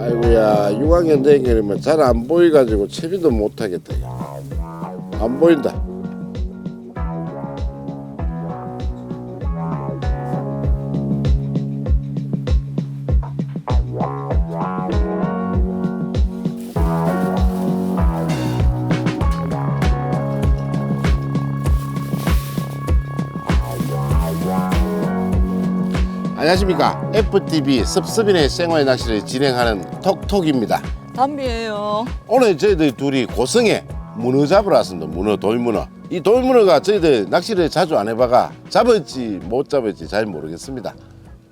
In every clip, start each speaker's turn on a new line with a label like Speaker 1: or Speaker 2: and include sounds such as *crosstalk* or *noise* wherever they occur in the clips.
Speaker 1: 아이고야 6학년 된 게면 잘 안 보이가지고 채비도 못하겠다 안 보인다 안녕하십니까 FTV 습습인의 생활 낚시를 진행하는 톡톡입니다
Speaker 2: 담비예요.
Speaker 1: 오늘 저희들 둘이 고성에 문어 잡으러 왔습니다. 문어, 돌문어. 이 돌문어가 저희들 낚시를 자주 안 해봐가 잡을지 못 잡을지 잘 모르겠습니다.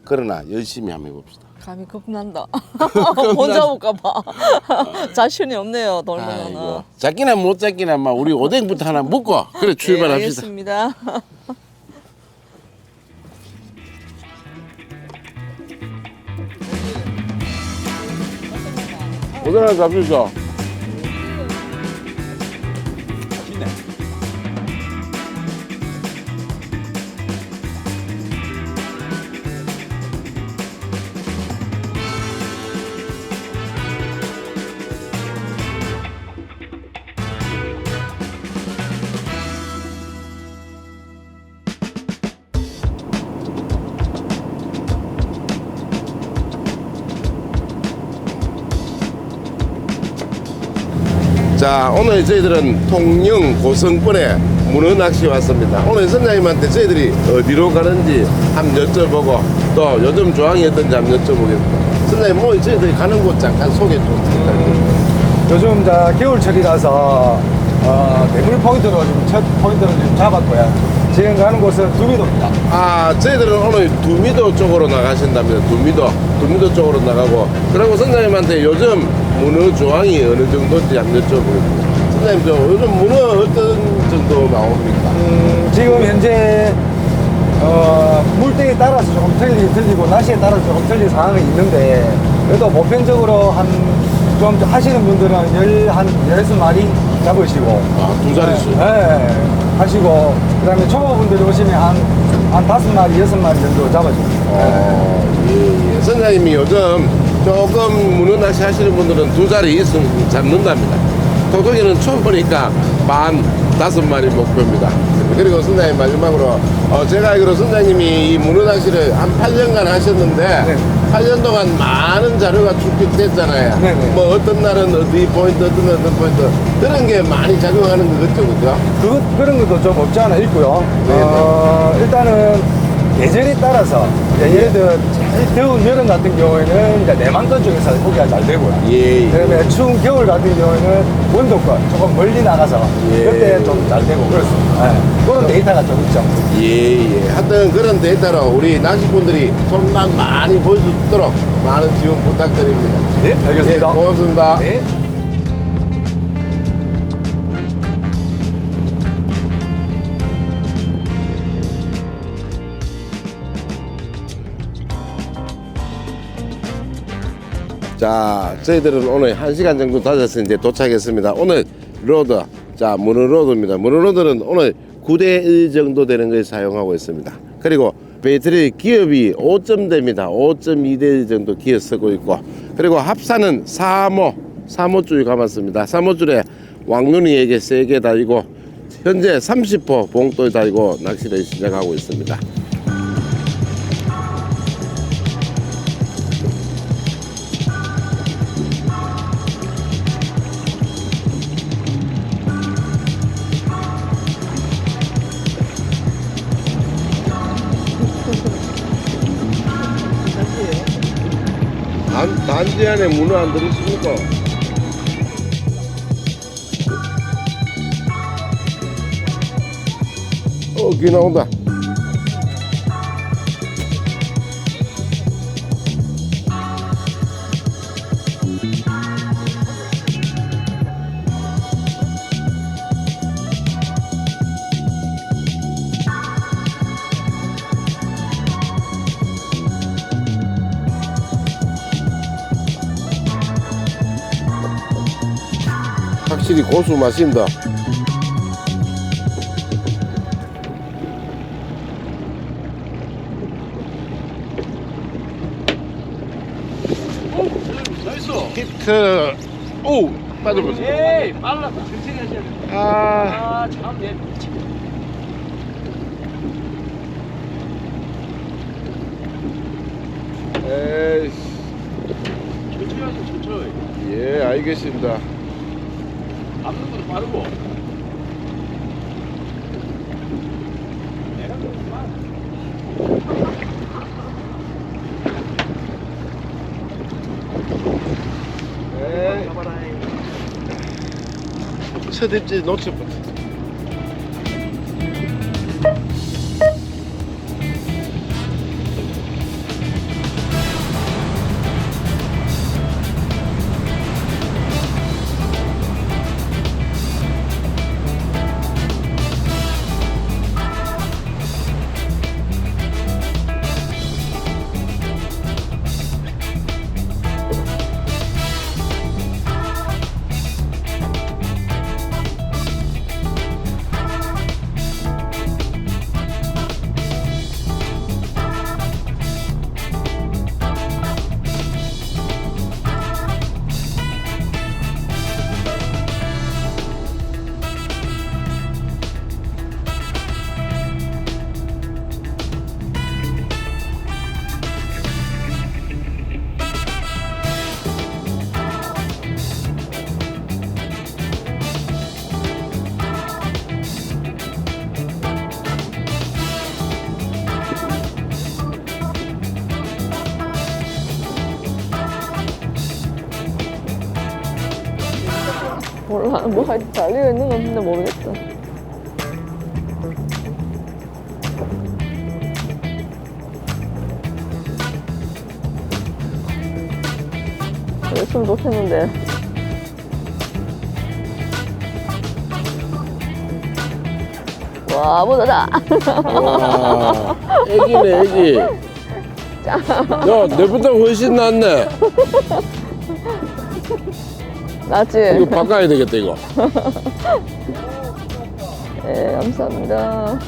Speaker 1: 그러나 열심히 한번 해봅시다.
Speaker 2: 감이 겁난다. *laughs* 혼자 볼까봐. *laughs* 자신이 없네요, 돌문어는.
Speaker 1: 잡기나 못 잡기나 막 우리 오뎅부터 하나 먹고 그래
Speaker 2: 네,
Speaker 1: 출발합시다.
Speaker 2: 알겠습니다. *laughs*
Speaker 1: 잡수죠. 오늘 저희들은 통영 고성군에 문어 낚시 왔습니다. 오늘 선장님한테 저희들이 어디로 가는지 한번 여쭤보고 또 요즘 조항이 어떤지 한번 여쭤보겠습니다. 선장님 오늘 저희들이 가는 곳 잠깐 소개 좀 부탁드립니다.
Speaker 3: 요즘 자 겨울철이라서 어, 대물 포인트로 지금 첫 포인트를 지금 잡았고요. 지금 가는 곳은 두미도입니다.
Speaker 1: 아 저희들은 오늘 두미도 쪽으로 나가신답니다. 두미도 두미도 쪽으로 나가고 그리고 선장님한테 요즘 문어 조항이 어느 정도인지 한번 여쭤보겠습니다. 선장님 저 요즘 문어 어떤 정도 나옵니까?
Speaker 3: 음, 지금 현재 어, 물때에 따라서 조금 틀리, 틀리고 날씨에 따라서 조금 틀린 상황이 있는데 그래도 보편적으로 한 좀 하시는 분들은 열, 한 열여섯 마리 잡으시고
Speaker 1: 아 두 자릿수.
Speaker 3: 네, 하시고 그다음에 초보분들이 오시면 한, 한 다섯 마리, 여섯 마리 정도 잡아주고
Speaker 1: 어, 예, 예. 선장님이 요즘 조금 문어 낚시 하시는 분들은 두 자리 있으면 잡는답니다. 토독이는 초보니까 만 다섯 마리 목표입니다. 그리고 선장님 마지막으로 어, 제가 알기로 선장님이 이 문어 낚시를 한 8년간 하셨는데
Speaker 3: 네.
Speaker 1: 8년 동안 많은 자료가 축적됐잖아요.
Speaker 3: 네, 네.
Speaker 1: 뭐 어떤 날은 어디 포인트, 어떤 날은 어떤 포인트 그런 게 많이 작용하는 거겠죠, 그죠?
Speaker 3: 그, 그런 것도 좀 없지 않아 있고요.
Speaker 1: 네,
Speaker 3: 어, 일단은 계절에 따라서 이제 예를 들어 더운 여름 같은 경우에는 이제 내만권 쪽에서 고기가 잘 되고요.
Speaker 1: 예, 예.
Speaker 3: 그다음에 추운 겨울 같은 경우에는 원도권 조금 멀리 나가서
Speaker 1: 예.
Speaker 3: 그때 좀 잘 되고 그렇습니다. 네. 그런 데이터가 좀 있죠.
Speaker 1: 예, 예. 하여튼 그런 데이터로 우리 낚시꾼들이 손맛 많이 볼 수 있도록 많은 지원 부탁드립니다.
Speaker 3: 네, 알겠습니다.
Speaker 1: 예, 고맙습니다.
Speaker 3: 네.
Speaker 1: 자, 저희들은 오늘 한시간 정도 다녀서 이제 도착했습니다. 오늘 로드, 자, 문어로드입니다. 문어로드는 오늘 9대1 정도 되는 걸 사용하고 있습니다. 그리고 배터리 기업이 5점대입니다. 5.2대1 정도 기어 쓰고 있고, 그리고 합사는 3호, 3호 줄이 감았습니다. 3호 줄에 왕눈이에게 세게 달고, 현재 30호 봉돌 달고 낚시를 시작하고 있습니다. 안에 문어 안 들어있습니까? 어, 귀 나온다. 고수 맛입니다. 히트 오 빠져보세요.
Speaker 4: 에이 빨라 천천히 하셔야 돼.
Speaker 1: 아
Speaker 4: 아 참 내.
Speaker 1: 에이씨
Speaker 4: 천천히 하셔 천천히.
Speaker 1: 예 알겠습니다.
Speaker 4: 앞는 것도 빠르고. 내가 그렇구만.
Speaker 1: 첫
Speaker 2: 뭐 하여튼 달리고 있는 건 근데 모르겠어. 열심히 못했는데. 와 보자다.
Speaker 1: 와. *laughs* 애기네 애기. 야 내보다 훨씬 낫네. *laughs*
Speaker 2: 맞지?
Speaker 1: 이거 바꿔야 되겠다 이거.
Speaker 2: 네 *laughs* 감사합니다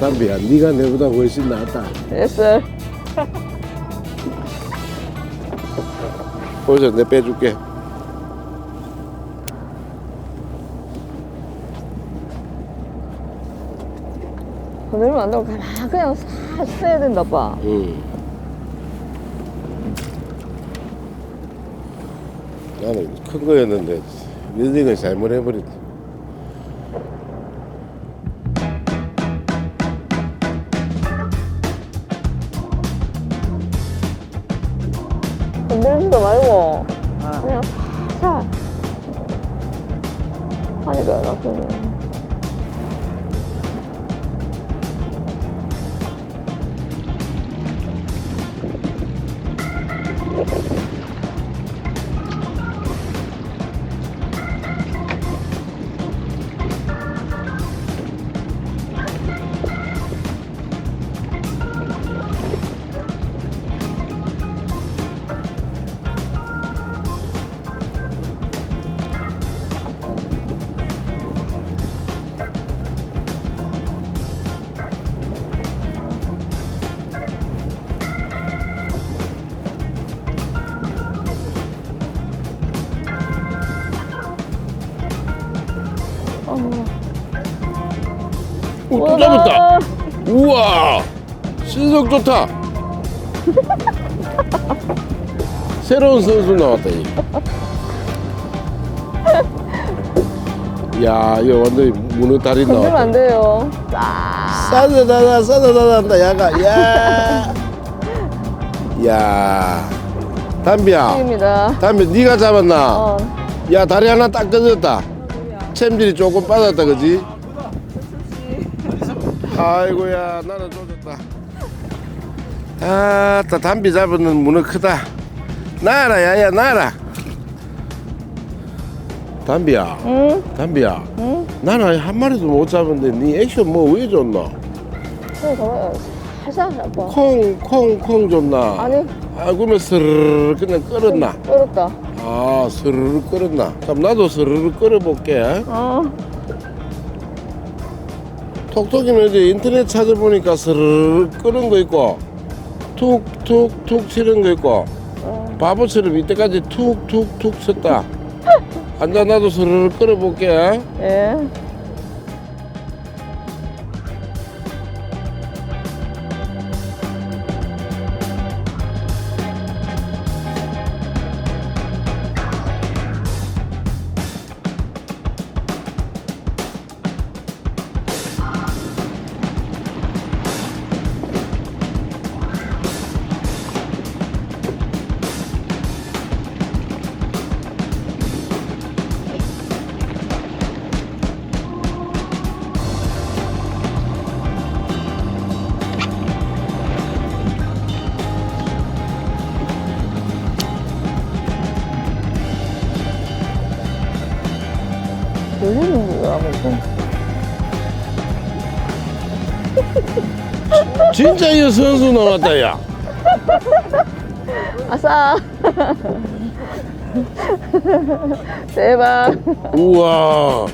Speaker 1: 담비야 네가 내보다 훨씬 낫다.
Speaker 2: 됐어
Speaker 1: 보자 내 빼줄게.
Speaker 2: 건들면 안 되고 가만 그냥 싹 서야 된다 봐
Speaker 1: 응. 나는 큰 거였는데 릴링을 잘못 해버렸다. 오, 또 잡았다. 우와, 신속 좋다. 새로운 선수 나왔다. 이. 야, 이거 완전히 문어 다리
Speaker 2: 건들면
Speaker 1: 나왔다.
Speaker 2: 안 돼요 싹
Speaker 1: 싸다다다 싸다다다 야가 야. 야, 담비야,
Speaker 2: 입니다
Speaker 1: 담비 네가 잡았나?
Speaker 2: 어
Speaker 1: 야 다리 하나 딱 끊었다. 챔질이 조금 빠졌다, 그지? 아이고야, 나는 조졌다. 아따 담비 잡는 문어 크다. 나라 야야 나라. 담비야,
Speaker 2: 응?
Speaker 1: 담비야.
Speaker 2: 응?
Speaker 1: 나는 한 마리도 못 잡았는데 네 액션 뭐 왜 줬노?
Speaker 2: 그래 봐봐요 하자 아빠
Speaker 1: 콩, 콩, 콩 줬나?
Speaker 2: 아니
Speaker 1: 아, 그러면 스르르 그냥 끓었나?
Speaker 2: 어렵다
Speaker 1: 아, 스르르 끓었나? 그럼 나도 스르르 끓여볼게.
Speaker 2: 어
Speaker 1: 톡톡이는 이제 인터넷 찾아보니까 스르르 끓은 거 있고, 툭툭툭 치는 거 있고,
Speaker 2: 어.
Speaker 1: 바보처럼 이때까지 툭툭툭 쳤다. 앉아 나도 스르르 끓여볼게.
Speaker 2: 예.
Speaker 1: 진짜 이 선수 나왔다, 야.
Speaker 2: 아싸 대박
Speaker 1: 우와.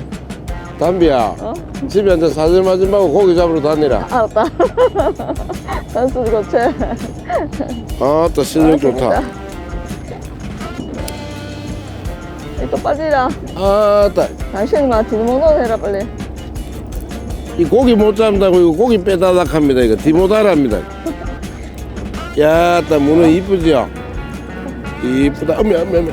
Speaker 1: 담비야.
Speaker 2: 어?
Speaker 1: 집에 앉아 사진 마지 말고 고기 잡으러 다니라.
Speaker 2: 알았다 단수 거체
Speaker 1: 아따, 실력 좋다.
Speaker 2: 또 빠지라
Speaker 1: 아따,
Speaker 2: 당신이 막 뒤먹는 해라 빨리
Speaker 1: 이 고기 못 잡는다고 이거 고기 빼다닥 합니다. 이거 디모다랍니다. 야, 따 문어 이쁘지요? 이쁘다. 어메, 어메, 어메.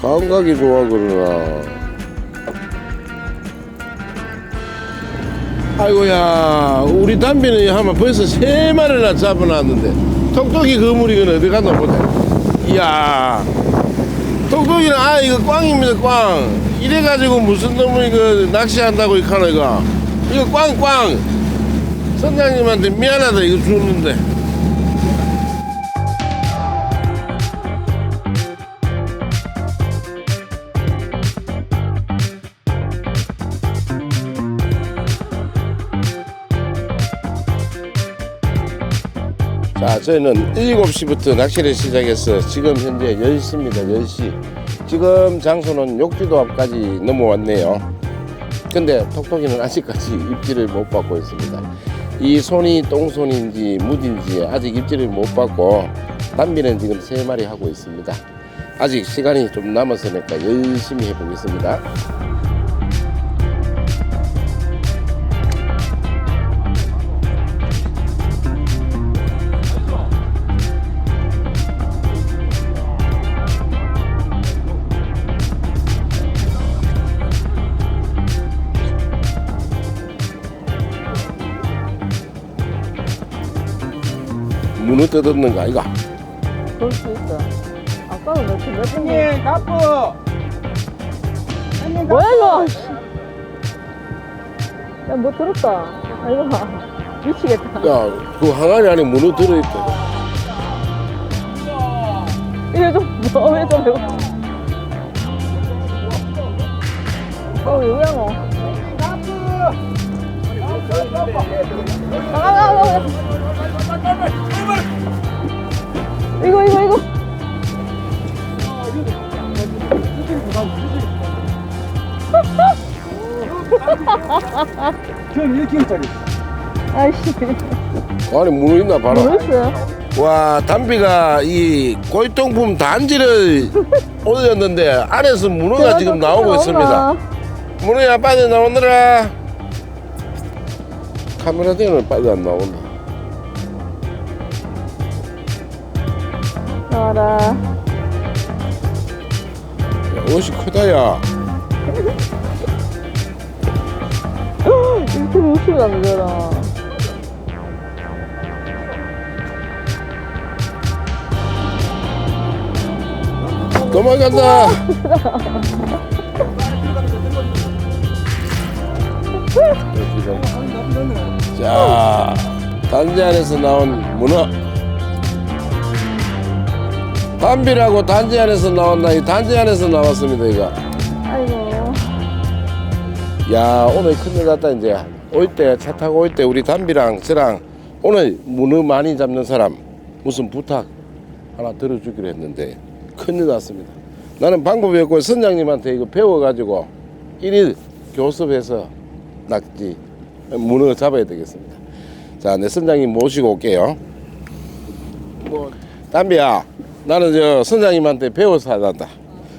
Speaker 1: 감각이 좋아 그러나. 아이고야 우리 담비는 하면 벌써 세 마리나 잡아놨는데 톡톡이 그물이 건 어디 갔나 보자 이야 톡톡이는 아 이거 꽝입니다 꽝. 이래가지고 무슨 놈의 이거 낚시한다고 이카노 이거 이거 꽝꽝. 선장님한테 미안하다 이거 주는데 자, 저희는 7시부터 낚시를 시작해서 지금 현재 10시입니다. 10시. 지금 장소는 욕지도 앞까지 넘어왔네요. 근데 톡톡이는 아직까지 입질을 못 받고 있습니다. 이 손이 똥손인지 무딘지 아직 입질을 못 받고 담비는 지금 세 마리 하고 있습니다. 아직 시간이 좀 남았으니까 열심히 해보겠습니다. 문을 뜯었는 거 아이가?
Speaker 2: 그럴 수 있어 아까는 몇몇 분?
Speaker 3: 형님 가프
Speaker 2: 뭐야 이거? 야 뭐 들었다. 아이고 미치겠다.
Speaker 1: 야, 그 항아리 안에 문어 들어있다.
Speaker 2: 이거 좀좀 해봐 어 뭐야 뭐 아, 아, 아, 아. 이거 이거 이거.
Speaker 3: 형 1kg짜리
Speaker 2: 아이씨.
Speaker 1: 안에 문어 있나 봐라.
Speaker 2: 모르겠어요?
Speaker 1: 와 담비가 이 골동품 단지를 *laughs* 올렸는데 안에서 문어가 지금 나오고 있습니다. 문어야 빨리 나오느라. 카메라 대는 빨리 안 나온다
Speaker 2: 나와라.
Speaker 1: 야, 옷이 크다 야.
Speaker 2: 이렇게 웃으면 안 되잖아
Speaker 1: 도망간다. *laughs* 자 단지 안에서 나온 문어. 담비라고 단지 안에서 나왔나? 이 단지 안에서 나왔습니다, 이거.
Speaker 2: 아이고.
Speaker 1: 야, 오늘 큰일 났다, 이제. 올 때, 차 타고 올 때, 우리 담비랑 저랑 오늘 문어 많이 잡는 사람 무슨 부탁 하나 들어주기로 했는데 큰일 났습니다. 나는 방법이 없고 선장님한테 이거 배워가지고 일일 교습해서 낙지, 문어 잡아야 되겠습니다. 자, 내 선장님 모시고 올게요. 뭐, 담비야, 나는 저 선장님한테 배워서 하단다.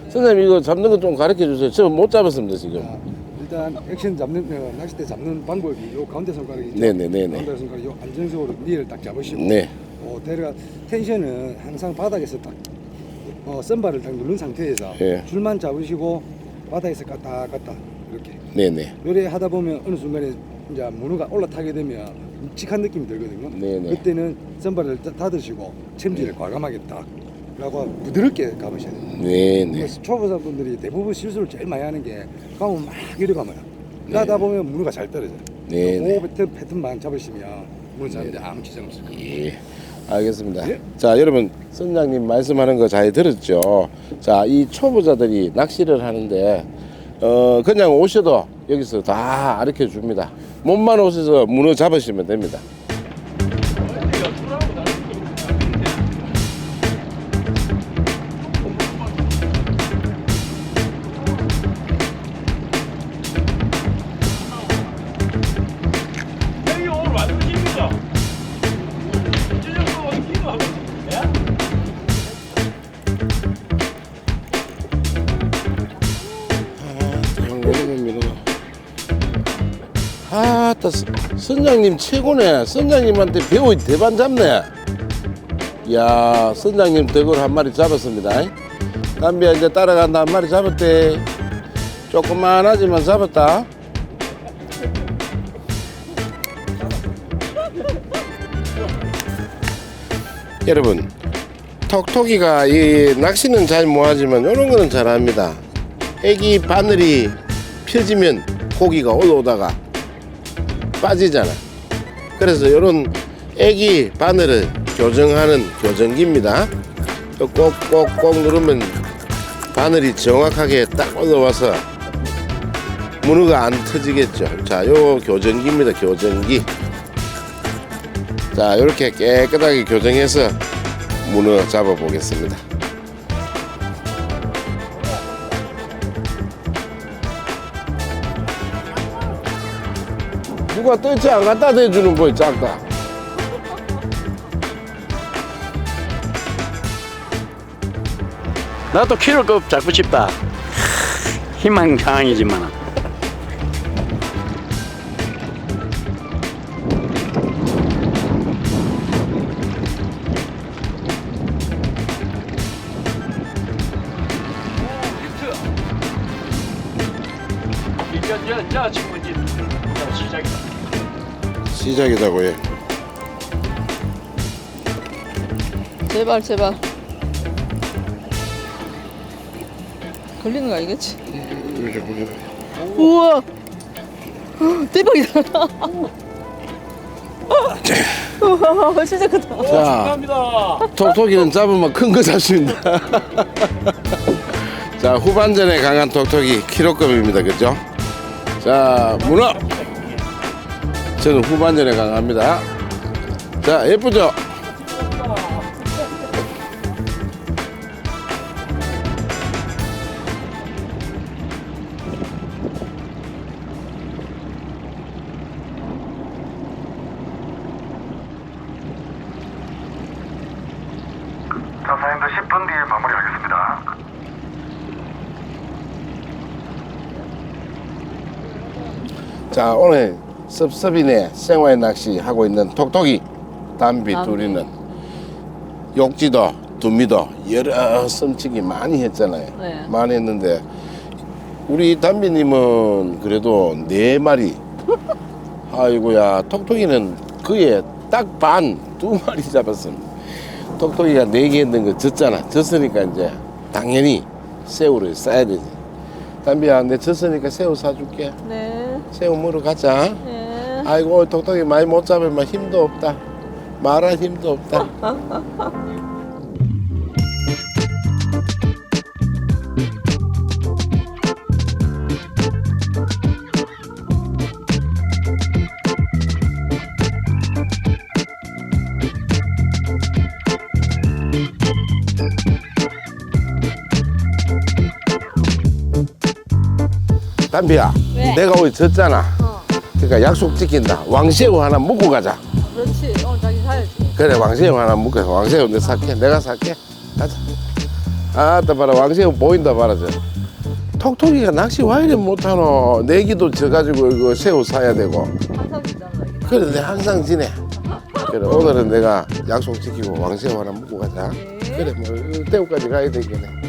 Speaker 1: 선장님 이거 잡는 거 좀 가르쳐 주세요. 저 못 잡았습니다, 지금.
Speaker 3: 일단 액션 잡는 어, 낚싯대 잡는 방법이 요 가운데 손가락이 있죠.
Speaker 1: 네네네네.
Speaker 3: 가운데 손가락 요 안정적으로 니를 딱 잡으시고
Speaker 1: 네.
Speaker 3: 어, 데려가 텐션은 항상 바닥에서 딱 어, 선발을 딱 누른 상태에서
Speaker 1: 예.
Speaker 3: 줄만 잡으시고 바닥에서 갔다 갔다 이렇게
Speaker 1: 네네.
Speaker 3: 요래 하다 보면 어느 순간에 이제 문어가 올라타게 되면 묵직한 느낌이 들거든요.
Speaker 1: 네네.
Speaker 3: 그때는 선발을 다- 닫으시고 챔질을 과감하게 딱 라고 부드럽게 감으셔야 돼요.
Speaker 1: 네네.
Speaker 3: 그래서 초보자분들이 대부분 실수를 제일 많이 하는 게 가면 막 이래 가면 가다 보면 문어가 잘 떨어져요.
Speaker 1: 네. 네네.
Speaker 3: 그 패턴, 패턴만 잡으시면 문어 잡는데 아무 지장 없을 거예요.
Speaker 1: 예. 알겠습니다.
Speaker 3: 예.
Speaker 1: 자, 여러분, 선장님 말씀하는 거 잘 들었죠? 자, 이 초보자들이 낚시를 하는데, 어, 그냥 오셔도 여기서 다 가르쳐 줍니다. 몸만 오셔서 문어 잡으시면 됩니다. 아, 따 선장님 최고네. 선장님한테 배우 대반 잡네. 야, 선장님 덕을 한 마리 잡았습니다. 담비야 이제 따라간다 한 마리 잡았대. 조그만하지만 잡았다. *laughs* 여러분, 톡톡이가 이 낚시는 잘 못하지만 이런 거는 잘합니다. 애기 바늘이 펴지면 고기가 올라오다가 빠지잖아. 그래서 이런 애기 바늘을 교정하는 교정기입니다. 꼭꼭꼭 누르면 바늘이 정확하게 딱 올라와서 문어가 안 터지겠죠. 자, 요 교정기입니다. 교정기. 자, 이렇게 깨끗하게 교정해서 문어 잡아 보겠습니다. 누가 뜰채 안 갖다 대주는 거이 작다.
Speaker 5: 나도 키로급 잡고 싶다. *laughs* 희망사항이지만.
Speaker 4: 시작이다.
Speaker 1: 시작이다고요.
Speaker 2: 제발, 제발. 걸리는 거 아니겠지?
Speaker 1: 이렇게 보게.
Speaker 2: 우와! 대박이다. 우와, 진짜 크다.
Speaker 1: 자,
Speaker 4: 감사합니다.
Speaker 1: 톡톡이는 잡으면 큰 거 잡습니다. *laughs* 자, 후반전에 강한 톡톡이 키로급입니다. 그죠? 자, 문어. 저는 후반전에 강합니다. 자, 예쁘죠? 섭섭이네 생활 낚시 하고 있는 톡톡이 담비
Speaker 2: 담비.
Speaker 1: 둘이는 욕지도 두미도 여러 썸치기 많이 했잖아요.
Speaker 2: 네.
Speaker 1: 많이 했는데 우리 담비님은 그래도 네 마리. *laughs* 아이고야, 톡톡이는 그에 딱 반 두 마리 잡았습니다. 톡톡이가 네개 했는 거 졌잖아. 졌으니까 이제 당연히 새우를 싸야 되지. 담비야, 내 졌으니까 새우 사줄게.
Speaker 2: 네.
Speaker 1: 새우 먹으러 가자.
Speaker 2: 네.
Speaker 1: 아이고 오늘 톡톡이 많이 못 잡으면 힘도 없다. 말할 힘도 없다. 담비야,
Speaker 2: 왜?
Speaker 1: 내가 오늘 졌잖아.
Speaker 2: 어.
Speaker 1: 그러니까 약속 지킨다. 왕새우 하나 먹고 가자.
Speaker 2: 그렇지. 오늘 자기 사야지.
Speaker 1: 그래 왕새우 하나 먹고 가. 왕새우 내가 살게. 내가 살게. 가자. 아따 봐라 왕새우 보인다 봐라 저. 톡톡이가 낚시 와 이래 못하노. 내기도 져가지고 이거 새우 사야 되고.
Speaker 2: 항상.
Speaker 1: 그래 내가 항상 지내. 그래 오늘은 내가 약속 지키고 왕새우 하나 먹고 가자. 그래 뭐 때우까지 가야 되겠네.